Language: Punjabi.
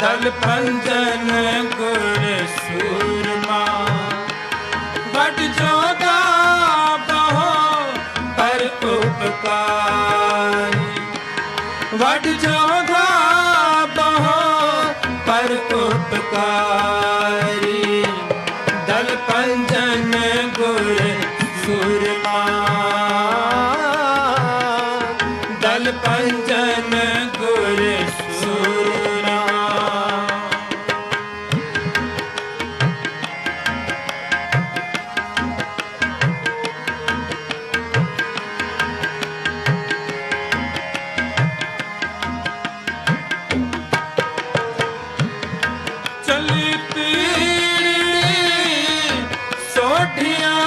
ਦਲ ਪੰਜਨ ਗੁਰ ਸੂਰਮਾ। ਵਟ ਜੋਦਾ ਬਹੋ ਪਰ ਉਪਕਾਰ। ਵਟ ਜੋਦਾ ਬਹੋ ਪਰ ਉਪਕਾਰੀ। ਦਲ ਪੰਜਨ ਗੁਰ ਸੂਰਮਾ। ਦਲ ਪੰਜਨ ਗੁਰ